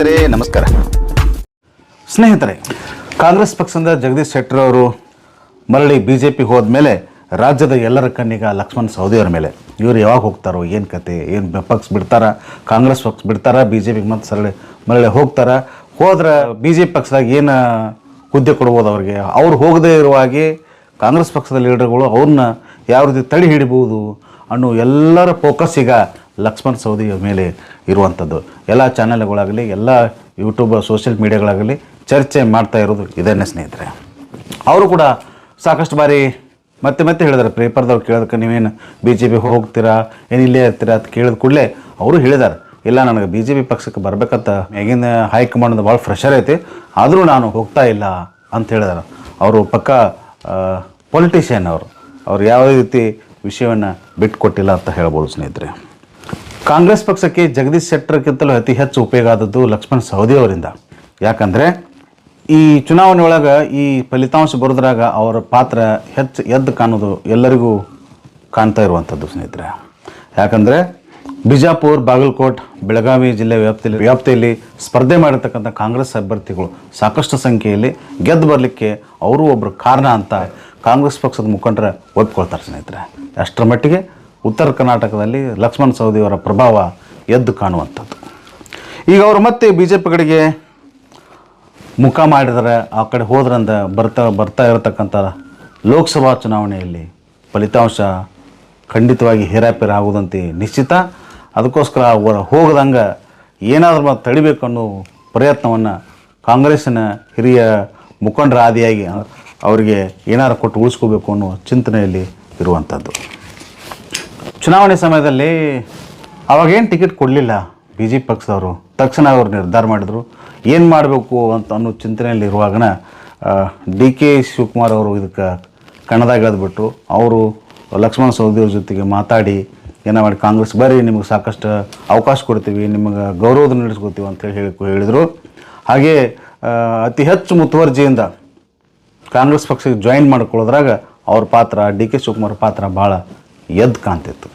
ಸ್ನೇಹಿತರೆ, ನಮಸ್ಕಾರ. ಸ್ನೇಹಿತರೆ, ಕಾಂಗ್ರೆಸ್ ಪಕ್ಷದ ಜಗದೀಶ್ ಶೆಟ್ಟರ್ ಅವರು ಮರಳಿ ಬಿ ಜೆ ಪಿ ಹೋದ್ಮೇಲೆ ರಾಜ್ಯದ ಎಲ್ಲರ ಕಣ್ಣಿಗ ಲಕ್ಷ್ಮಣ್ ಸವದಿಯವರ ಮೇಲೆ. ಇವರು ಯಾವಾಗ ಹೋಗ್ತಾರೋ, ಏನು ಕತೆ, ಏನು ಪಕ್ಷ ಬಿಡ್ತಾರ, ಕಾಂಗ್ರೆಸ್ ಪಕ್ಷ ಬಿಡ್ತಾರ ಬಿ ಜೆ ಪಿಗೆ ಮತ್ತು ಸರಳಿ ಮರಳಿ ಹೋಗ್ತಾರ? ಹೋದ್ರೆ ಬಿ ಜೆ ಪಿ ಪಕ್ಷದಾಗ ಏನು ಹುದ್ದೆ ಕೊಡ್ಬೋದು ಅವ್ರಿಗೆ? ಅವ್ರು ಹೋಗದೇ ಇರುವಾಗೆ ಕಾಂಗ್ರೆಸ್ ಪಕ್ಷದ ಲೀಡರ್ಗಳು ಅವ್ರನ್ನ ಯಾವ ರೀತಿ ತಡೆ ಹಿಡಿಬೋದು ಅನ್ನೋ ಎಲ್ಲರ ಫೋಕಸ್ ಈಗ ಲಕ್ಷ್ಮಣ್ ಸೌದಿ ಮೇಲೆ ಇರುವಂಥದ್ದು. ಎಲ್ಲ ಚಾನೆಲ್ಗಳಾಗಲಿ, ಎಲ್ಲ ಯೂಟ್ಯೂಬ್ ಸೋಷಿಯಲ್ ಮೀಡಿಯಾಗಳಾಗಲಿ ಚರ್ಚೆ ಮಾಡ್ತಾ ಇರೋದು ಇದನ್ನೇ ಸ್ನೇಹಿತರೆ. ಅವರು ಕೂಡ ಸಾಕಷ್ಟು ಬಾರಿ ಮತ್ತೆ ಮತ್ತೆ ಹೇಳಿದ್ದಾರೆ. ಪೇಪರ್ದವ್ರು ಕೇಳೋದಕ್ಕೆ ನೀವೇನು ಬಿ ಜೆ ಪಿ ಹೋಗ್ತೀರಾ, ಏನು ಇಲ್ಲೇ ಇರ್ತೀರಾ ಅಂತ ಕೇಳಿದ ಕೂಡಲೇ ಅವರು ಹೇಳಿದ್ದಾರೆ. ಇಲ್ಲ, ನನಗೆ ಬಿ ಜೆ ಪಿ ಪಕ್ಷಕ್ಕೆ ಬರಬೇಕಂತ ಮ್ಯಾಗಿನ ಹೈಕಮಾಂಡ್ ಭಾಳ ಫ್ರೆಷರ್ ಐತಿ. ಆದರೂ ನಾನು ಹೋಗ್ತಾ ಇಲ್ಲ ಅಂತ ಹೇಳಿದಾರೆ ಅವರು ಪಕ್ಕ ಪೊಲಿಟಿಷಿಯನ್ ಅವರು. ಅವ್ರು ಯಾವುದೇ ರೀತಿ ವಿಷಯವನ್ನು ಬಿಟ್ಟುಕೊಟ್ಟಿಲ್ಲ ಅಂತ ಹೇಳ್ಬೋದು ಸ್ನೇಹಿತರೆ. ಕಾಂಗ್ರೆಸ್ ಪಕ್ಷಕ್ಕೆ ಜಗದೀಶ್ ಶೆಟ್ಟರ್ಗಿಂತಲೂ ಅತಿ ಹೆಚ್ಚು ಉಪಯೋಗ ಆದದ್ದು ಲಕ್ಷ್ಮಣ್ ಸವದಿ ಅವರಿಂದ. ಯಾಕಂದರೆ ಈ ಚುನಾವಣೆ ಒಳಗೆ ಈ ಫಲಿತಾಂಶ ಬರೋದ್ರಾಗ ಅವರ ಪಾತ್ರ ಹೆಚ್ಚು ಎದ್ದು ಕಾಣೋದು ಎಲ್ಲರಿಗೂ ಕಾಣ್ತಾ ಇರುವಂಥದ್ದು ಸ್ನೇಹಿತರೆ. ಯಾಕಂದರೆ ಬಿಜಾಪುರ್, ಬಾಗಲಕೋಟ್, ಬೆಳಗಾವಿ ಜಿಲ್ಲೆ ವ್ಯಾಪ್ತಿಯಲ್ಲಿ ವ್ಯಾಪ್ತಿಯಲ್ಲಿ ಸ್ಪರ್ಧೆ ಮಾಡಿರ್ತಕ್ಕಂಥ ಕಾಂಗ್ರೆಸ್ ಅಭ್ಯರ್ಥಿಗಳು ಸಾಕಷ್ಟು ಸಂಖ್ಯೆಯಲ್ಲಿ ಗೆದ್ದು ಬರಲಿಕ್ಕೆ ಅವರು ಒಬ್ಬರು ಕಾರಣ ಅಂತ ಕಾಂಗ್ರೆಸ್ ಪಕ್ಷದ ಮುಖಂಡರ ಒಪ್ಕೊಳ್ತಾರೆ ಸ್ನೇಹಿತರೆ. ಅಷ್ಟರ ಮಟ್ಟಿಗೆ ಉತ್ತರ ಕರ್ನಾಟಕದಲ್ಲಿ ಲಕ್ಷ್ಮಣ್ ಸವದಿಯವರ ಪ್ರಭಾವ ಎದ್ದು ಕಾಣುವಂಥದ್ದು. ಈಗ ಅವರು ಮತ್ತೆ ಬಿ ಜೆ ಪಿಗಳಿಗೆ ಮುಖ ಮಾಡಿದರೆ ಆ ಕಡೆ ಹೋದ್ರಂದ ಬರ್ತಾ ಬರ್ತಾ ಇರತಕ್ಕಂಥ ಲೋಕಸಭಾ ಚುನಾವಣೆಯಲ್ಲಿ ಫಲಿತಾಂಶ ಖಂಡಿತವಾಗಿ ಹೇರಾಪೇರ ಆಗುವುದಂತೆ ನಿಶ್ಚಿತ. ಅದಕ್ಕೋಸ್ಕರ ಅವರು ಹೋಗದಂಗೆ ಏನಾದರೂ ತಡಿಬೇಕು ಅನ್ನೋ ಪ್ರಯತ್ನವನ್ನು ಕಾಂಗ್ರೆಸ್ಸಿನ ಹಿರಿಯ ಮುಖಂಡರ ಆದಿಯಾಗಿ ಅವರಿಗೆ ಏನಾರು ಕೊಟ್ಟು ಉಳಿಸ್ಕೋಬೇಕು ಅನ್ನೋ ಚಿಂತನೆಯಲ್ಲಿ ಇರುವಂಥದ್ದು. ಚುನಾವಣೆ ಸಮಯದಲ್ಲಿ ಅವಾಗೇನು ಟಿಕೆಟ್ ಕೊಡಲಿಲ್ಲ ಬಿ ಜೆ ಪಕ್ಷದವರು. ತಕ್ಷಣ ಅವರು ನಿರ್ಧಾರ ಮಾಡಿದರು. ಏನು ಮಾಡಬೇಕು ಅಂತ ಅನ್ನೋ ಚಿಂತನೆಯಲ್ಲಿ ಇರುವಾಗನ ಡಿ ಕೆ ಶಿವಕುಮಾರ್ ಅವರು ಇದಕ್ಕೆ ಕಣದಾಗಿಳಿದ್ಬಿಟ್ಟು ಅವರು ಲಕ್ಷ್ಮಣ ಸವದಿಯವ್ರ ಜೊತೆಗೆ ಮಾತಾಡಿ, ಏನೋ ಮಾಡಿ ಕಾಂಗ್ರೆಸ್ ಬರ್ರಿ, ನಿಮಗೆ ಸಾಕಷ್ಟು ಅವಕಾಶ ಕೊಡ್ತೀವಿ, ನಿಮಗೆ ಗೌರವದ ನಡೆಸ್ಕೊತೀವಿ ಅಂತೇಳಿ ಹೇಳಿ ಹೇಳಿದರು. ಹಾಗೆ ಅತಿ ಹೆಚ್ಚು ಮುತುವರ್ಜಿಯಿಂದ ಕಾಂಗ್ರೆಸ್ ಪಕ್ಷಕ್ಕೆ ಜಾಯಿನ್ ಮಾಡ್ಕೊಳ್ಳೋದ್ರಾಗ ಅವ್ರ ಪಾತ್ರ, ಡಿ ಕೆ ಶಿವಕುಮಾರ್ ಪಾತ್ರ ಭಾಳ ಎದ್ದು ಕಾಣ್ತಿತ್ತು.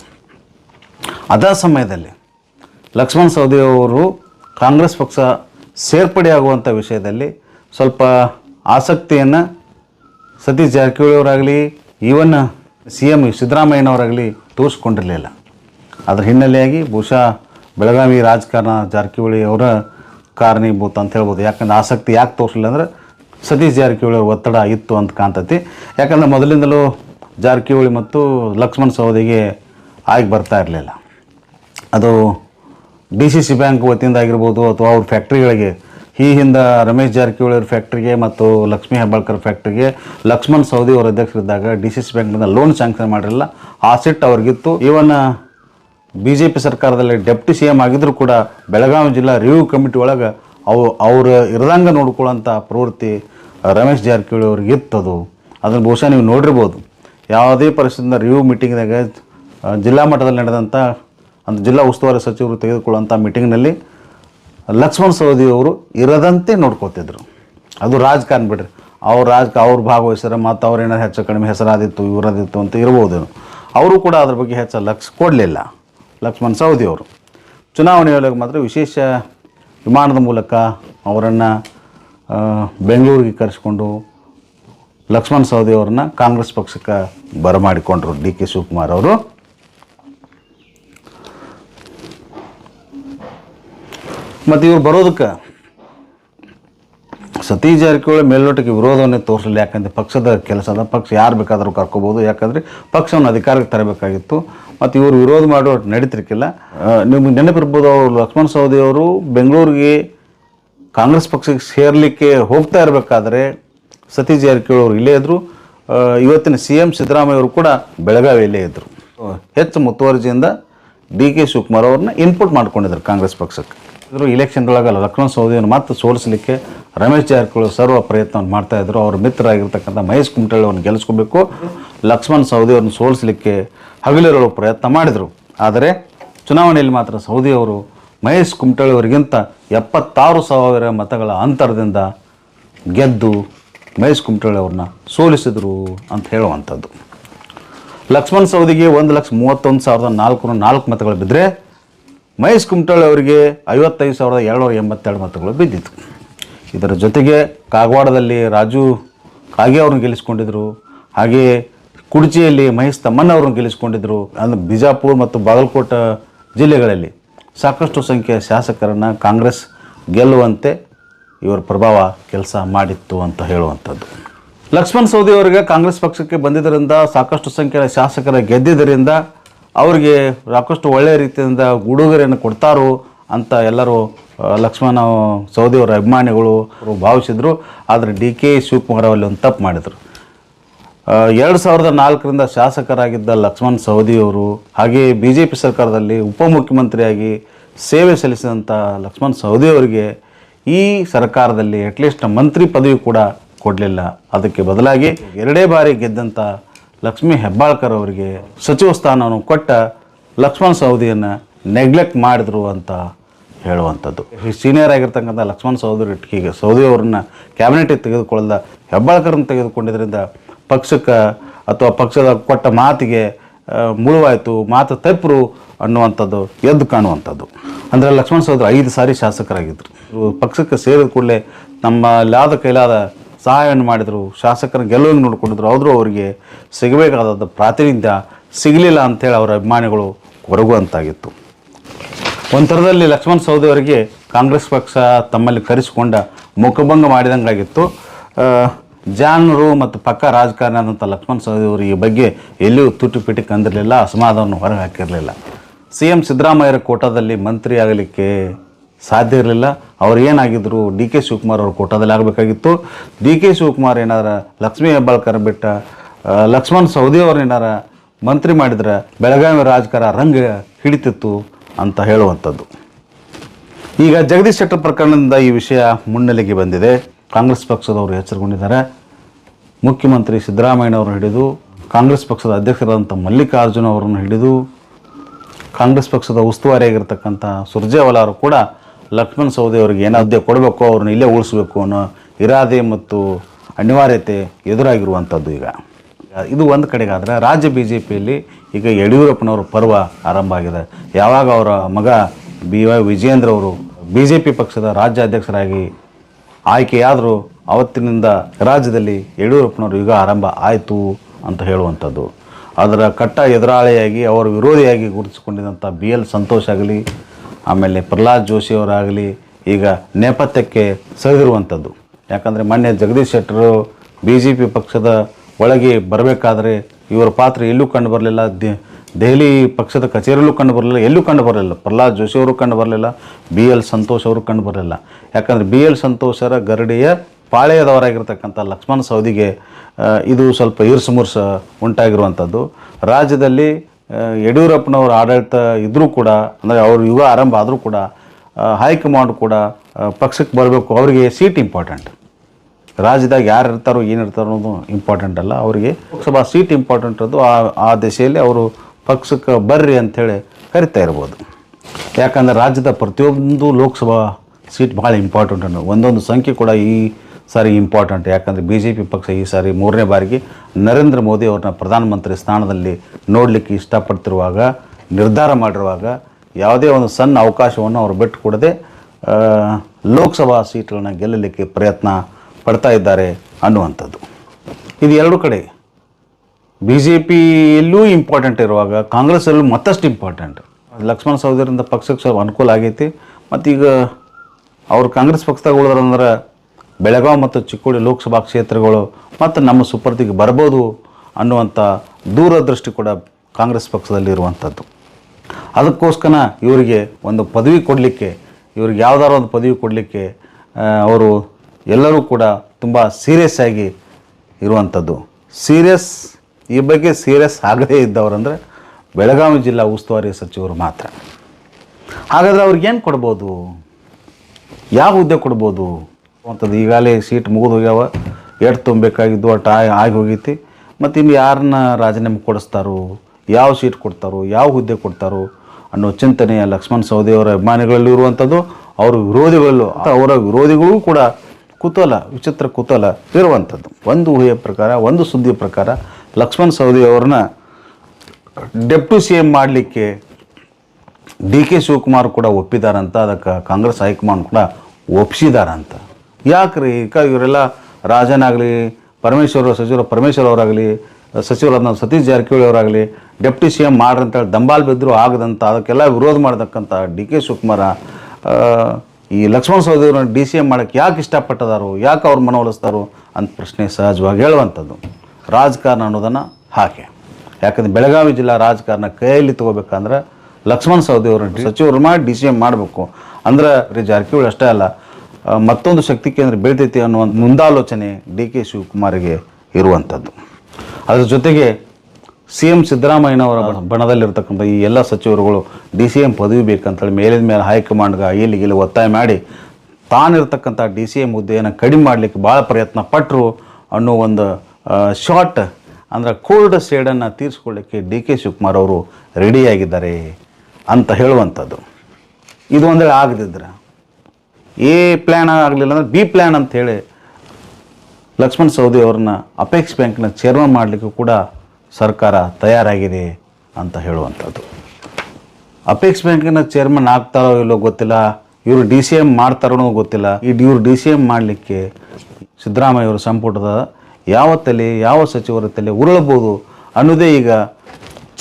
ಅದೇ ಸಮಯದಲ್ಲಿ ಲಕ್ಷ್ಮಣ್ ಸವದಿ ಅವರು ಕಾಂಗ್ರೆಸ್ ಪಕ್ಷ ಸೇರ್ಪಡೆಯಾಗುವಂಥ ವಿಷಯದಲ್ಲಿ ಸ್ವಲ್ಪ ಆಸಕ್ತಿಯನ್ನು ಸತೀಶ್ ಜಾರಕಿಹೊಳಿ ಅವರಾಗಲಿ ಈವನ್ ಸಿ ಎಂ ಸಿದ್ದರಾಮಯ್ಯನವರಾಗಲಿ ತೋರಿಸ್ಕೊಂಡಿರಲಿಲ್ಲ. ಅದರ ಹಿನ್ನೆಲೆಯಾಗಿ ಬಹುಶಃ ಬೆಳಗಾವಿ ರಾಜಕಾರಣ ಜಾರಕಿಹೊಳಿ ಅವರ ಕಾರಣೀಭೂತ ಅಂತ ಹೇಳ್ಬೋದು. ಯಾಕಂದ್ರೆ ಆಸಕ್ತಿ ಯಾಕೆ ತೋರಿಸಲಿಲ್ಲ ಅಂದ್ರೆ ಸತೀಶ್ ಜಾರಕಿಹೊಳಿ ಒತ್ತಡ ಇತ್ತು ಅಂತ ಕಾಣ್ತೈತಿ. ಯಾಕಂದ್ರೆ ಮೊದಲಿಂದಲೂ ಜಾರಕಿಹೊಳಿ ಮತ್ತು ಲಕ್ಷ್ಮಣ್ ಸವದಿಗೆ ಆಗಿ ಬರ್ತಾ ಇರಲಿಲ್ಲ. ಅದು ಡಿ ಸಿ ಸಿ ಬ್ಯಾಂಕ್ ವತಿಯಿಂದ ಆಗಿರ್ಬೋದು ಅಥವಾ ಅವ್ರ ಫ್ಯಾಕ್ಟ್ರಿಗಳಿಗೆ, ಈ ಹಿಂದೆ ರಮೇಶ್ ಜಾರಕಿಹೊಳಿ ಅವ್ರ ಫ್ಯಾಕ್ಟ್ರಿಗೆ ಮತ್ತು ಲಕ್ಷ್ಮೀ ಹೆಬ್ಬಾಳ್ಕರ್ ಫ್ಯಾಕ್ಟ್ರಿಗೆ ಲಕ್ಷ್ಮಣ್ ಸೌದಿ ಅವರ ಅಧ್ಯಕ್ಷರಿದ್ದಾಗ ಡಿ ಸಿ ಸಿ ಬ್ಯಾಂಕ್ನಿಂದ ಲೋನ್ ಸ್ಯಾಂಕ್ಷನ್ ಮಾಡಿರಲಿಲ್ಲ. ಆ ಸಿಟ್ಟು ಅವ್ರಿಗಿತ್ತು. ಇವನ್ ಬಿ ಜೆ ಪಿ ಸರ್ಕಾರದಲ್ಲಿ ಡೆಪ್ಟಿ ಸಿ ಎಂ ಆಗಿದ್ದರೂ ಕೂಡ ಬೆಳಗಾವಿ ಜಿಲ್ಲಾ ರಿವ್ಯೂ ಕಮಿಟಿ ಒಳಗೆ ಅವು ಅವರು ಇರದಂಗೆ ನೋಡ್ಕೊಳ್ಳೋಂಥ ಪ್ರವೃತ್ತಿ ರಮೇಶ್ ಜಾರಕಿಹೊಳಿ ಅವ್ರಿಗೆ ಇತ್ತದು ಅದನ್ನು ಬಹುಶಃ ನೀವು ನೋಡಿರ್ಬೋದು. ಯಾವುದೇ ಪರಿಸ್ಥಿತಿಯಿಂದ ರಿವ್ಯೂ ಮೀಟಿಂಗ್ದಾಗ ಆ, ಜಿಲ್ಲಾ ಮಟ್ಟದಲ್ಲಿ ನಡೆದಂಥ ಅಂದು ಜಿಲ್ಲಾ ಉಸ್ತುವಾರಿ ಸಚಿವರು ತೆಗೆದುಕೊಳ್ಳುವಂಥ ಮೀಟಿಂಗ್ನಲ್ಲಿ ಲಕ್ಷ್ಮಣ್ ಸವದಿ ಅವರು ಇರದಂತೆ ನೋಡ್ಕೋತಿದ್ರು. ಅದು ರಾಜಕಾರಣ ಬಿಡ್ರಿ. ಅವ್ರು ರಾಜಕ ಅವ್ರು ಭಾಗವಹಿಸಿದ್ರೆ ಮತ್ತು ಅವ್ರು ಏನಾರು ಹೆಚ್ಚು ಕಡಿಮೆ ಹೆಸರಾದಿತ್ತು ಇವರಾದಿತ್ತು ಅಂತ ಇರ್ಬೋದೇನು. ಅವರು ಕೂಡ ಅದ್ರ ಬಗ್ಗೆ ಹೆಚ್ಚು ಲಕ್ಷ ಕೊಡಲಿಲ್ಲ ಲಕ್ಷ್ಮಣ್ ಸವದಿ ಅವರು. ವೇಳೆಗೆ ಮಾತ್ರ ವಿಶೇಷ ವಿಮಾನದ ಮೂಲಕ ಅವರನ್ನು ಬೆಂಗಳೂರಿಗೆ ಕರೆಸ್ಕೊಂಡು ಲಕ್ಷ್ಮಣ್ ಸವದಿ ಅವ್ರನ್ನ ಕಾಂಗ್ರೆಸ್ ಪಕ್ಷಕ್ಕೆ ಬರಮಾಡಿಕೊಂಡ್ರು ಡಿ ಕೆ ಶಿವಕುಮಾರ್ ಅವರು. ಮತ್ತು ಇವ್ರು ಬರೋದಕ್ಕೆ ಸತೀಶ್ ಜಾರಕಿಹೊಳಿ ಮೇಲ್ನೋಟಕ್ಕೆ ವಿರೋಧವನ್ನೇ ತೋರಿಸಲಿಲ್ಲ. ಯಾಕಂದರೆ ಪಕ್ಷದ ಕೆಲಸ ಅದ. ಪಕ್ಷ ಯಾರು ಬೇಕಾದರೂ ಕರ್ಕೋಬೋದು. ಯಾಕಂದರೆ ಪಕ್ಷವನ್ನು ಅಧಿಕಾರಕ್ಕೆ ತರಬೇಕಾಗಿತ್ತು. ಮತ್ತು ಇವರು ವಿರೋಧ ಮಾಡೋ ನಡೀತಿರ್ಕಿಲ್ಲ ನಿಮಗೆ ನೆನಪಿರ್ಬೋದು ಅವರು ಲಕ್ಷ್ಮಣ ಸವದಿ ಅವರು ಬೆಂಗಳೂರಿಗೆ ಕಾಂಗ್ರೆಸ್ ಪಕ್ಷಕ್ಕೆ ಸೇರಲಿಕ್ಕೆ ಹೋಗ್ತಾ ಇರಬೇಕಾದ್ರೆ ಸತೀಶ್ ಜಾರಕಿಹೊಳಿ ಅವರು ಇಲ್ಲೇ ಇದ್ದರು ಇವತ್ತಿನ ಸಿ ಎಂ ಸಿದ್ದರಾಮಯ್ಯ ಅವರು ಕೂಡ ಬೆಳಗಾವಿಯಲ್ಲೇ ಇದ್ದರು ಹೆಚ್ಚು ಮುತುವರ್ಜಿಯಿಂದ ಡಿ ಕೆ ಶಿವಕುಮಾರ್ ಅವ್ರನ್ನ ಇನ್ಪುಟ್ ಮಾಡ್ಕೊಂಡಿದ್ರು ಕಾಂಗ್ರೆಸ್ ಪಕ್ಷಕ್ಕೆ. ಇದ್ರು ಇಲೆಕ್ಷನ್ದೊಳಗೆ ಲಕ್ಷ್ಮಣ್ ಸೌದಿಯನ್ನು ಮತ್ತೆ ಸೋಲಿಸಲಿಕ್ಕೆ ರಮೇಶ್ ಜಾರಕಿಹೊಳಿ ಸರ್ವ ಪ್ರಯತ್ನವನ್ನು ಮಾಡ್ತಾ ಇದ್ರು. ಅವ್ರ ಮಿತ್ರರಾಗಿರ್ತಕ್ಕಂಥ ಮಹೇಶ್ ಕುಮಟಳ್ಳಿ ಅವ್ರನ್ನ ಗೆಲ್ಲಿಸ್ಕೋಬೇಕು ಲಕ್ಷ್ಮಣ್ ಸೌದಿಯವ್ರನ್ನ ಸೋಲಿಸಲಿಕ್ಕೆ ಹಗಲಿರಲು ಪ್ರಯತ್ನ ಮಾಡಿದರು. ಆದರೆ ಚುನಾವಣೆಯಲ್ಲಿ ಮಾತ್ರ ಸೌದಿಯವರು ಮಹೇಶ್ ಕುಮಟಳ್ಳಿ ಅವರಿಗಿಂತ ಎಪ್ಪತ್ತಾರು ಸಾವಿರ ಮತಗಳ ಅಂತರದಿಂದ ಗೆದ್ದು ಮಹೇಶ್ ಕುಮಟಳ್ಳಿ ಅವ್ರನ್ನ ಸೋಲಿಸಿದರು ಅಂತ ಹೇಳುವಂಥದ್ದು. ಲಕ್ಷ್ಮಣ್ ಸವದಿಗೆ ಒಂದು ಲಕ್ಷ ಮೂವತ್ತೊಂದು ಸಾವಿರದ ನಾಲ್ಕುನೂರ ನಾಲ್ಕು ಮತಗಳು ಬಿದ್ದರೆ ಮಹೇಶ್ ಕುಮಟಳ್ಳಿ ಅವರಿಗೆ ಐವತ್ತೈದು ಸಾವಿರದ ಏಳ್ನೂರ ಎಂಬತ್ತೆರಡು ಮತಗಳು ಬಿದ್ದಿತ್ತು. ಇದರ ಜೊತೆಗೆ ಕಾಗವಾಡದಲ್ಲಿ ರಾಜು ಕಾಗೆ ಅವ್ರನ್ನ ಗೆಲ್ಲಿಸ್ಕೊಂಡಿದ್ರು. ಹಾಗೆಯೇ ಕುಡ್ಚಿಯಲ್ಲಿ ಮಹೇಶ್ ತಮ್ಮಣ್ಣವ್ರನ್ನ ಗೆಲ್ಲಿಸ್ಕೊಂಡಿದ್ರು. ಅಂದರೆ ಬಿಜಾಪುರ ಮತ್ತು ಬಾಗಲಕೋಟೆ ಜಿಲ್ಲೆಗಳಲ್ಲಿ ಸಾಕಷ್ಟು ಸಂಖ್ಯೆಯ ಶಾಸಕರನ್ನು ಕಾಂಗ್ರೆಸ್ ಗೆಲ್ಲುವಂತೆ ಇವರ ಪ್ರಭಾವ ಕೆಲಸ ಮಾಡಿತ್ತು ಅಂತ ಹೇಳುವಂಥದ್ದು. ಲಕ್ಷ್ಮಣ್ ಸೌದಿ ಅವರಿಗೆ ಕಾಂಗ್ರೆಸ್ ಪಕ್ಷಕ್ಕೆ ಬಂದಿದ್ದರಿಂದ ಸಾಕಷ್ಟು ಸಂಖ್ಯೆಯ ಶಾಸಕರ ಗೆದ್ದಿದ್ದರಿಂದ ಅವರಿಗೆ ಸಾಕಷ್ಟು ಒಳ್ಳೆಯ ರೀತಿಯಿಂದ ಉಡುಗೊರೆಯನ್ನು ಕೊಡ್ತಾರೋ ಅಂತ ಎಲ್ಲರೂ ಲಕ್ಷ್ಮಣ ಸೌದಿಯವರ ಅಭಿಮಾನಿಗಳು ಭಾವಿಸಿದ್ರು. ಆದರೆ ಡಿ ಕೆ ಶಿವಕುಮಾರ್ ಅವರಲ್ಲಿ ಒಂದು ತಪ್ಪು ಮಾಡಿದರು. ಎರಡು ಸಾವಿರದ ನಾಲ್ಕರಿಂದ ಶಾಸಕರಾಗಿದ್ದ ಲಕ್ಷ್ಮಣ್ ಸವದಿಯವರು ಹಾಗೆಯೇ ಬಿ ಜೆ ಪಿ ಸರ್ಕಾರದಲ್ಲಿ ಉಪಮುಖ್ಯಮಂತ್ರಿಯಾಗಿ ಸೇವೆ ಸಲ್ಲಿಸಿದಂಥ ಲಕ್ಷ್ಮಣ್ ಸವದಿಯವರಿಗೆ ಈ ಸರ್ಕಾರದಲ್ಲಿ ಅಟ್ಲೀಸ್ಟ್ ಮಂತ್ರಿ ಪದವಿ ಕೂಡ ಕೊಡಲಿಲ್ಲ. ಅದಕ್ಕೆ ಬದಲಾಗಿ ಎರಡೇ ಬಾರಿ ಗೆದ್ದಂಥ ಲಕ್ಷ್ಮೀ ಹೆಬ್ಬಾಳ್ಕರ್ ಅವರಿಗೆ ಸಚಿವ ಸ್ಥಾನವನ್ನು ಕೊಟ್ಟ ಲಕ್ಷ್ಮಣ್ ಸವದಿಯನ್ನು ನೆಗ್ಲೆಕ್ಟ್ ಮಾಡಿದ್ರು ಅಂತ ಹೇಳುವಂಥದ್ದು. ಸೀನಿಯರ್ ಆಗಿರ್ತಕ್ಕಂಥ ಲಕ್ಷ್ಮಣ್ ಸಹೋದರಿ ಹೀಗೆ ಸೌದಿ ಅವರನ್ನ ಕ್ಯಾಬಿನೆಟಿಗೆ ತೆಗೆದುಕೊಳ್ಳದ ಹೆಬ್ಬಾಳ್ಕರನ್ನು ತೆಗೆದುಕೊಂಡಿದ್ದರಿಂದ ಪಕ್ಷಕ್ಕೆ ಅಥವಾ ಪಕ್ಷದ ಕೊಟ್ಟ ಮಾತಿಗೆ ಮುಳುವಾಯಿತು, ಮಾತು ತಪ್ಪರು ಅನ್ನುವಂಥದ್ದು ಎದ್ದು ಕಾಣುವಂಥದ್ದು. ಅಂದರೆ ಲಕ್ಷ್ಮಣ ಸೋದರ ಐದು ಸಾರಿ ಶಾಸಕರಾಗಿದ್ದರು ಪಕ್ಷಕ್ಕೆ ಸೇರಿದ ಕೂಡಲೇ ನಮ್ಮ ಲಾದ ಕೈಲಾದ ಸಹಾಯವನ್ನು ಮಾಡಿದರು ಶಾಸಕರ ಗೆಲುವಿಗೆ ನೋಡಿಕೊಂಡಿದ್ರು. ಆದರೂ ಅವರಿಗೆ ಸಿಗಬೇಕಾದ ಪ್ರಾತಿನಿಧ್ಯ ಸಿಗಲಿಲ್ಲ ಅಂಥೇಳಿ ಅವರ ಅಭಿಮಾನಿಗಳು ಕೊರಗುವಂತಾಗಿತ್ತು ಒಂದು ಥರದಲ್ಲಿ ಸೌದಿಯವರಿಗೆ ಕಾಂಗ್ರೆಸ್ ಪಕ್ಷ ತಮ್ಮಲ್ಲಿ ಕರೆಸಿಕೊಂಡ ಮುಖಭಂಗ ಮಾಡಿದಂಗಾಗಿತ್ತು. ಜಾನರು ಮತ್ತು ಪಕ್ಕ ರಾಜಕಾರಣ ಆದಂಥ ಲಕ್ಷ್ಮಣ ಸೌಧಿ ಅವರು ಈ ಬಗ್ಗೆ ಎಲ್ಲಿಯೂ ತುಟಿ ಪಿಟಿ ಕಂದಿರಲಿಲ್ಲ, ಅಸಮಾಧಾನವನ್ನು ಹೊರಗೆ ಹಾಕಿರಲಿಲ್ಲ ಸಿ ಎಂ ಸಿದ್ದರಾಮಯ್ಯರ ಕೋಟಾದಲ್ಲಿ ಮಂತ್ರಿ ಆಗಲಿಕ್ಕೆ ಸಾಧ್ಯ ಇರಲಿಲ್ಲ. ಅವ್ರು ಏನಾಗಿದ್ದರು ಡಿ ಕೆ ಶಿವಕುಮಾರ್ ಅವ್ರ ಕೋಟಾದಲ್ಲಿ ಆಗಬೇಕಾಗಿತ್ತು. ಡಿ ಕೆ ಶಿವಕುಮಾರ್ ಏನಾರ ಲಕ್ಷ್ಮೀ ಹೆಬ್ಬಾಳ್ಕರ್ ಬಿಟ್ಟ ಲಕ್ಷ್ಮಣ್ ಸವದಿ ಅವ್ರು ಏನಾರ ಮಂತ್ರಿ ಮಾಡಿದ್ರೆ ಬೆಳಗಾವಿ ರಾಜಕಾರ ರಂಗ ಹಿಡಿತಿತ್ತು ಅಂತ ಹೇಳುವಂಥದ್ದು. ಈಗ ಜಗದೀಶ್ ಶೆಟ್ಟರ್ ಪ್ರಕರಣದಿಂದ ಈ ವಿಷಯ ಮುನ್ನೆಲೆಗೆ ಬಂದಿದೆ. ಕಾಂಗ್ರೆಸ್ ಪಕ್ಷದವರು ಎಚ್ಚರಗೊಂಡಿದ್ದಾರೆ. ಮುಖ್ಯಮಂತ್ರಿ ಸಿದ್ದರಾಮಯ್ಯನವ್ರನ್ನ ಹಿಡಿದು, ಕಾಂಗ್ರೆಸ್ ಪಕ್ಷದ ಅಧ್ಯಕ್ಷರಾದಂಥ ಮಲ್ಲಿಕಾರ್ಜುನ ಅವರನ್ನು ಹಿಡಿದು ಕಾಂಗ್ರೆಸ್ ಪಕ್ಷದ ಉಸ್ತುವಾರಿಯಾಗಿರ್ತಕ್ಕಂಥ ಸುರ್ಜೇವಾಲ ಅವರು ಕೂಡ ಲಕ್ಷ್ಮಣ್ ಸವದಿ ಅವರಿಗೆ ಏನೋ ಹುದ್ದೆ ಕೊಡಬೇಕು, ಅವ್ರನ್ನ ಇಲ್ಲೇ ಉಳಿಸ್ಬೇಕು ಅನ್ನೋ ಇರಾದೆ ಮತ್ತು ಅನಿವಾರ್ಯತೆ ಎದುರಾಗಿರುವಂಥದ್ದು ಈಗ. ಇದು ಒಂದು ಕಡೆಗಾದರೆ ರಾಜ್ಯ ಬಿ ಜೆ ಪಿಯಲ್ಲಿ ಈಗ ಯಡಿಯೂರಪ್ಪನವರ ಪರ್ವ ಆರಂಭ ಆಗಿದೆ. ಯಾವಾಗ ಅವರ ಮಗ ಬಿ ವೈ ವಿಜಯೇಂದ್ರ ಅವರು ಬಿ ಜೆ ಪಿ ಪಕ್ಷದ ರಾಜ್ಯಾಧ್ಯಕ್ಷರಾಗಿ ಆಯ್ಕೆಯಾದರೂ ಅವತ್ತಿನಿಂದ ರಾಜ್ಯದಲ್ಲಿ ಯಡಿಯೂರಪ್ಪನವರು ಯುಗ ಆರಂಭ ಆಯಿತು ಅಂತ ಹೇಳುವಂಥದ್ದು. ಅದರ ಕಟ್ಟ ಎದುರಾಳಿಯಾಗಿ ಅವರ ವಿರೋಧಿಯಾಗಿ ಗುರುತಿಸಿಕೊಂಡಿದ್ದಂಥ ಬಿ ಎಲ್ ಸಂತೋಷ್ ಆಗಲಿ, ಆಮೇಲೆ ಪ್ರಹ್ಲಾದ್ ಜೋಶಿ ಅವರಾಗಲಿ, ಈಗ ನೇಪಥ್ಯಕ್ಕೆ ಸರಿದಿರುವಂಥದ್ದು. ಯಾಕಂದರೆ ಮೊನ್ನೆ ಜಗದೀಶ್ ಶೆಟ್ಟರು ಬಿ ಜೆ ಪಿ ಪಕ್ಷದ ಒಳಗೆ ಬರಬೇಕಾದ್ರೆ ಇವರ ಪಾತ್ರ ಎಲ್ಲೂ ಕಂಡು ಬರಲಿಲ್ಲ. ದೆಹಲಿ ಪಕ್ಷದ ಕಚೇರಿಯಲ್ಲೂ ಕಂಡು ಬರಲಿಲ್ಲ, ಎಲ್ಲೂ ಕಂಡು ಬರಲಿಲ್ಲ. ಪ್ರಹ್ಲಾದ್ ಜೋಶಿ ಅವರು ಕಂಡು ಬರಲಿಲ್ಲ, ಬಿ ಎಲ್ ಸಂತೋಷ್ ಅವರು ಕಂಡು ಬರಲಿಲ್ಲ. ಯಾಕಂದರೆ ಬಿ ಎಲ್ ಸಂತೋಷರ ಗರಡಿಯ ಪಾಳೆಯದವರಾಗಿರ್ತಕ್ಕಂಥ ಲಕ್ಷ್ಮಣ ಸೌದಿಗೆ ಇದು ಸ್ವಲ್ಪ ಇರ್ಸು ಮುರ್ಸ ಉಂಟಾಗಿರುವಂಥದ್ದು. ರಾಜ್ಯದಲ್ಲಿ ಯಡಿಯೂರಪ್ಪನವರ ಆಡಳಿತ ಇದ್ದರೂ ಕೂಡ, ಅಂದರೆ ಅವ್ರ ಯುಗ ಆರಂಭ ಆದರೂ ಕೂಡ ಹೈಕಮಾಂಡ್ ಕೂಡ ಪಕ್ಷಕ್ಕೆ ಬರಬೇಕು. ಅವರಿಗೆ ಸೀಟ್ ಇಂಪಾರ್ಟೆಂಟ್. ರಾಜ್ಯದಾಗ ಯಾರು ಇರ್ತಾರೋ ಏನಿರ್ತಾರೋ ಅನ್ನೋದು ಇಂಪಾರ್ಟೆಂಟ್ ಅಲ್ಲ. ಅವರಿಗೆ ಲೋಕಸಭಾ ಸೀಟ್ ಇಂಪಾರ್ಟೆಂಟ್ ಅದು ಆ ಆ ದಿಶೆಯಲ್ಲಿ ಅವರು ಪಕ್ಷಕ್ಕೆ ಬರ್ರಿ ಅಂಥೇಳಿ ಕರಿತಾ ಇರ್ಬೋದು. ಯಾಕಂದರೆ ರಾಜ್ಯದ ಪ್ರತಿಯೊಂದು ಲೋಕಸಭಾ ಸೀಟ್ ಭಾಳ ಇಂಪಾರ್ಟೆಂಟ್ ಅನ್ನೋದು ಒಂದೊಂದು ಸಂಖ್ಯೆ ಕೂಡ ಈ ಸಾರಿ ಇಂಪಾರ್ಟೆಂಟ್. ಯಾಕಂದರೆ ಬಿ ಜೆ ಪಿ ಪಕ್ಷ ಈ ಸಾರಿ ಮೂರನೇ ಬಾರಿಗೆ ನರೇಂದ್ರ ಮೋದಿ ಅವ್ರನ್ನ ಪ್ರಧಾನಮಂತ್ರಿ ಸ್ಥಾನದಲ್ಲಿ ನೋಡಲಿಕ್ಕೆ ಇಷ್ಟಪಡ್ತಿರುವಾಗ, ನಿರ್ಧಾರ ಮಾಡಿರುವಾಗ ಯಾವುದೇ ಒಂದು ಸಣ್ಣ ಅವಕಾಶವನ್ನು ಅವರು ಬಿಟ್ಟು ಕೊಡದೆ ಲೋಕಸಭಾ ಸೀಟ್ಗಳನ್ನ ಗೆಲ್ಲಲಿಕ್ಕೆ ಪ್ರಯತ್ನ ಪಡ್ತಾ ಇದ್ದಾರೆ ಅನ್ನುವಂಥದ್ದು. ಇದು ಎರಡು ಕಡೆ. ಬಿ ಜೆ ಪಿಯಲ್ಲೂ ಇಂಪಾರ್ಟೆಂಟ್ ಇರುವಾಗ ಕಾಂಗ್ರೆಸ್ಸಲ್ಲೂ ಮತ್ತಷ್ಟು ಇಂಪಾರ್ಟೆಂಟ್. ಲಕ್ಷ್ಮಣ ಸೌದರಿಂದ ಪಕ್ಷಕ್ಕೆ ಸ್ವಲ್ಪ ಅನುಕೂಲ ಆಗೈತಿ. ಮತ್ತು ಈಗ ಅವ್ರು ಕಾಂಗ್ರೆಸ್ ಪಕ್ಷದಾಗ ಉಳಿದ್ರಂದ್ರೆ ಬೆಳಗಾವಿ ಮತ್ತು ಚಿಕ್ಕೋಡಿ ಲೋಕಸಭಾ ಕ್ಷೇತ್ರಗಳು ಮತ್ತು ನಮ್ಮ ಸುಪರ್ದಿಗೆ ಬರ್ಬೋದು ಅನ್ನುವಂಥ ದೂರದೃಷ್ಟಿ ಕೂಡ ಕಾಂಗ್ರೆಸ್ ಪಕ್ಷದಲ್ಲಿ ಇರುವಂಥದ್ದು. ಅದಕ್ಕೋಸ್ಕರ ಇವರಿಗೆ ಒಂದು ಪದವಿ ಕೊಡಲಿಕ್ಕೆ, ಇವ್ರಿಗೆ ಯಾವುದಾದ್ರು ಒಂದು ಪದವಿ ಕೊಡಲಿಕ್ಕೆ ಅವರು ಎಲ್ಲರೂ ಕೂಡ ತುಂಬ ಸೀರಿಯಸ್ ಆಗಿ ಇರುವಂಥದ್ದು. ಸೀರಿಯಸ್ ಈ ಬಗ್ಗೆ ಸೀರಿಯಸ್ ಆಗದೇ ಇದ್ದವರಂದರೆ ಬೆಳಗಾವಿ ಜಿಲ್ಲಾ ಉಸ್ತುವಾರಿ ಸಚಿವರು ಮಾತ್ರ. ಹಾಗಾದರೆ ಅವ್ರಿಗೆ ಏನು ಕೊಡ್ಬೋದು? ಯಾವ ಹುದ್ದೆ ಕೊಡ್ಬೋದು? ಅಂಥದ್ದು ಈಗಾಗಲೇ ಸೀಟ್ ಮುಗಿದು ಹೋಗ್ಯಾವ. ಎಷ್ಟು ತುಂಬಬೇಕಾಗಿದ್ದು ಅಟ್ ಆಗಿ ಹೋಗೈತಿ. ಮತ್ತು ಇನ್ನು ಯಾರನ್ನ ರಾಜೀನಾಮೆ ಕೊಡಿಸ್ತಾರೋ, ಯಾವ ಸೀಟ್ ಕೊಡ್ತಾರೋ, ಯಾವ ಹುದ್ದೆ ಕೊಡ್ತಾರೋ ಅನ್ನೋ ಚಿಂತನೆ ಲಕ್ಷ್ಮಣ್ ಸವದಿ ಅವರ ಅಭಿಮಾನಿಗಳಲ್ಲಿ ಇರುವಂಥದ್ದು ಅವರ ವಿರೋಧಿಗಳಲ್ಲೂ ಅವರ ವಿರೋಧಿಗಳು ಕೂಡ ಕುತೂಹಲ, ವಿಚಿತ್ರ ಕುತೂಹಲ ಇರುವಂಥದ್ದು ಒಂದು ಊಹೆಯ ಪ್ರಕಾರ, ಒಂದು ಸುದ್ದಿಯ ಪ್ರಕಾರ ಲಕ್ಷ್ಮಣ್ ಸವದಿ ಅವ್ರನ್ನ ಡೆಪ್ಟಿ ಸಿ ಎಂ ಮಾಡಲಿಕ್ಕೆ ಡಿ ಕೆ ಶಿವಕುಮಾರ್ ಕೂಡ ಒಪ್ಪಿದಾರಂತ, ಅದಕ್ಕೆ ಕಾಂಗ್ರೆಸ್ ಹೈಕಮಾಂಡ್ ಕೂಡ ಒಪ್ಪಿಸಿದಾರಂತ ಯಾಕ್ರಿ? ಈಗ ಇವರೆಲ್ಲ ರಾಜನಾಗಲಿ ಪರಮೇಶ್ವರ ಸಚಿವರು ಪರಮೇಶ್ವರ್ ಅವರಾಗಲಿ ಸಚಿವರಾದ ಸತೀಶ್ ಜಾರಕಿಹೊಳಿ ಅವರಾಗಲಿ ಡೆಪ್ಟಿ ಸಿ ಎಂ ಮಾಡ್ರಿ ಅಂತೇಳಿ ದಂಬಾಲ್ ಬಿದ್ದರು ಆಗದಂತ ಅದಕ್ಕೆಲ್ಲ ವಿರೋಧ ಮಾಡತಕ್ಕಂಥ ಡಿ ಕೆ ಶಿವಕುಮಾರ ಈ ಲಕ್ಷ್ಮಣ ಸಹೋದರನ್ನ ಡಿ ಸಿ ಎಂ ಮಾಡೋಕ್ಕೆ ಯಾಕೆ ಇಷ್ಟಪಟ್ಟದಾರು? ಯಾಕೆ ಅವ್ರು ಮನವೊಲಿಸ್ತಾರೋ ಅಂತ ಪ್ರಶ್ನೆ ಸಹಜವಾಗಿ ಹೇಳುವಂಥದ್ದು. ರಾಜಕಾರಣ ಅನ್ನೋದನ್ನು ಹಾಗೆ ಯಾಕಂದ್ರೆ ಬೆಳಗಾವಿ ಜಿಲ್ಲಾ ರಾಜಕಾರಣ ಕೈಯಲ್ಲಿ ತಗೋಬೇಕಂದ್ರೆ ಲಕ್ಷ್ಮಣ ಸವದಿ ಅವ್ರನ್ನ ಸಚಿವರು ಮಾಡಿ ಡಿ ಸಿ ಎಂ ಮಾಡಬೇಕು. ಅಂದ್ರೆ ಜಾರಕಿಹೊಳಿ ಅಷ್ಟೇ ಅಲ್ಲ ಮತ್ತೊಂದು ಶಕ್ತಿ ಕೇಂದ್ರ ಬೆಳಿತೈತಿ ಅನ್ನೋ ಒಂದು ಮುಂದಾಲೋಚನೆ ಡಿ ಕೆ ಶಿವಕುಮಾರ್ಗೆ ಇರುವಂಥದ್ದು. ಅದರ ಜೊತೆಗೆ ಸಿ ಎಂ ಸಿದ್ದರಾಮಯ್ಯನವರ ಬಣದಲ್ಲಿರ್ತಕ್ಕಂಥ ಈ ಎಲ್ಲ ಸಚಿವರುಗಳು ಡಿ ಸಿ ಎಂ ಪದವಿ ಬೇಕಂತೇಳಿ ಮೇಲಿನ ಮೇಲೆ ಹೈಕಮಾಂಡ್ಗೆ ಇಲ್ಲಿ ಇಲ್ಲಿ ಒತ್ತಾಯ ಮಾಡಿ ತಾನಿರ್ತಕ್ಕಂಥ ಡಿ ಸಿ ಎಂ ಹುದ್ದೆಯನ್ನು ಕಡಿಮೆ ಮಾಡಲಿಕ್ಕೆ ಭಾಳ ಪ್ರಯತ್ನ ಪಟ್ಟರು ಅನ್ನೋ ಒಂದು ಶಾರ್ಟ್ ಅಂದರೆ ಕೋಲ್ಡ್ ಸೇಡನ್ನು ತೀರಿಸ್ಕೊಳ್ಳಿಕ್ಕೆ ಡಿ ಕೆ ಶಿವಕುಮಾರ್ ಅವರು ರೆಡಿಯಾಗಿದ್ದಾರೆ ಅಂತ ಹೇಳುವಂಥದ್ದು. ಇದು ಒಂದೇ ಆಗದಿದ್ರೆ ಎ ಪ್ಲ್ಯಾನ್ ಆಗಲಿಲ್ಲ ಅಂದರೆ ಬಿ ಪ್ಲ್ಯಾನ್ ಅಂತ ಹೇಳಿ ಲಕ್ಷ್ಮಣ್ ಸೌದಿ ಅವ್ರನ್ನ ಅಪೆಕ್ಸ್ ಬ್ಯಾಂಕ್ನ ಚೇರ್ಮನ್ ಮಾಡಲಿಕ್ಕೂ ಕೂಡ ಸರ್ಕಾರ ತಯಾರಾಗಿದೆ ಅಂತ ಹೇಳುವಂಥದ್ದು. ಅಪೆಕ್ಸ್ ಬ್ಯಾಂಕಿನ ಚೇರ್ಮನ್ ಆಗ್ತಾರೋ ಇಲ್ಲೋ ಗೊತ್ತಿಲ್ಲ. ಇವರು ಡಿ ಸಿ ಎಂ ಮಾಡ್ತಾರೋ ಗೊತ್ತಿಲ್ಲ. ಈ ಇವರು ಡಿ ಸಿ ಎಂ ಮಾಡಲಿಕ್ಕೆ ಸಿದ್ದರಾಮಯ್ಯ ಅವರ ಸಂಪುಟದ ಯಾವ ತಲೆ ಯಾವ ಸಚಿವರ ತಲೆ ಉರುಳಬಹುದು ಅನ್ನೋದೇ ಈಗ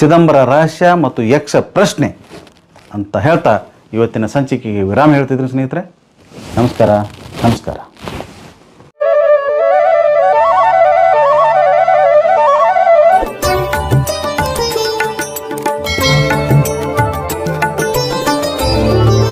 ಚಿದಂಬರ ರಹಸ್ಯ ಮತ್ತು ಯಕ್ಷ ಪ್ರಶ್ನೆ ಅಂತ ಹೇಳ್ತಾ ಇವತ್ತಿನ ಸಂಚಿಕೆಗೆ ವಿರಾಮ ಹೇಳ್ತಿದ್ರು ಸ್ನೇಹಿತರೆ. ನಮಸ್ಕಾರ ನಮಸ್ಕಾರ.